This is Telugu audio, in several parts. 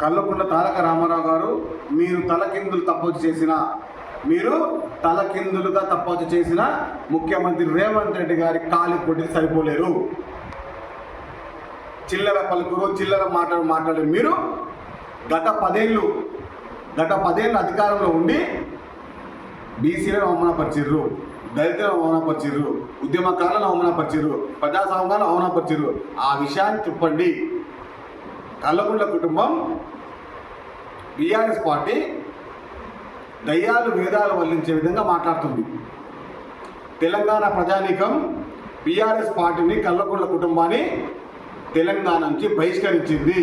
కల్వకుంట్ల తారక రామారావు గారు మీరు తలకిందులు తప్పొచ్చు చేసిన మీరు తలకిందులుగా తప్పొచ్చు చేసిన ముఖ్యమంత్రి రేవంత్ రెడ్డి గారి కాలి పొట్టి సరిపోలేరు. చిల్లర పలుకురు చిల్లర మాటలు మాట్లాడే మీరు గత పదేళ్ళు గత పదేళ్ళు అధికారంలో ఉండి బీసీలను అవమానపరిచిర్రు దళితులను అవమానపరిచిర్రు ఉద్యమకారులను అవమానపరిచిర్రు ప్రజాస్వామ్యాలను అవమానపరిచిర్రు. ఆ విషయాన్ని చెప్పండి. కల్లగుండ్ల కుటుంబం బీఆర్ఎస్ పార్టీ దయ్యాలు వేదాలు వల్లించే విధంగా మాట్లాడుతుంది. తెలంగాణ ప్రజానీకం బీఆర్ఎస్ పార్టీని కల్లగుండ్ల కుటుంబాన్ని తెలంగాణ నుంచి బహిష్కరించింది.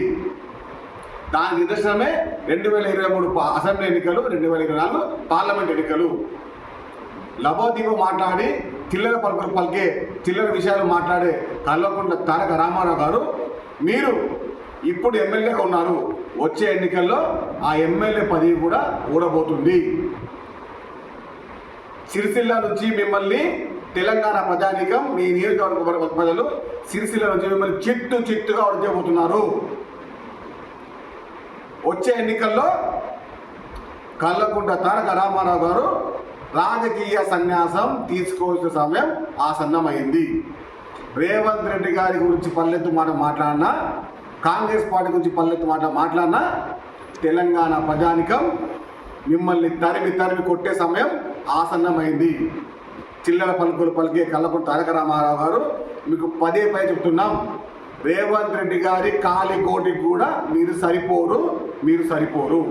దాని నిదర్శనమే రెండు వేల ఇరవై మూడు అసెంబ్లీ ఎన్నికలు రెండు వేల ఇరవై నాలుగు పార్లమెంట్ ఎన్నికలు. లబోదీపో మాట్లాడి చిల్లర పలుకులు పలికే చిల్లర విషయాలు మాట్లాడే కల్వకుంట్ల తారక రామారావు గారు మీరు ఇప్పుడు ఎమ్మెల్యేగా ఉన్నారు. వచ్చే ఎన్నికల్లో ఆ ఎమ్మెల్యే పదవి కూడా ఊడబోతుంది. సిరిసిల్ల నుంచి మిమ్మల్ని తెలంగాణ ప్రజానికం మీ నియోజకవర్గ ప్రజలు సిరిసిల్ల నుంచి మిమ్మల్ని చిట్టు చిట్టుగా ఉడిచబోతున్నారు వచ్చే ఎన్నికల్లో కల్లకుంట తారక రామారావు గారు రాజకీయ సన్యాసం తీసుకోవాల్సిన సమయం ఆసన్నమైంది. రేవంత్ రెడ్డి గారి గురించి పల్లెత్తు మాట మాట్లాడినా కాంగ్రెస్ పార్టీ గురించి పల్లెత్తు మాట మాట్లాడినా తెలంగాణ ప్రజానికం మిమ్మల్ని తరిమి తరిమి కొట్టే సమయం ఆసన్నమైంది. చిల్లర పలుకులు పలికే కల్లకుంట తారక రామారావు గారు మీకు పదే పై చెప్తున్నాం. రేవంత్ రెడ్డి గారి కాలి కోటికి కూడా మీరు సరిపోరు మీరు సరిపోరు.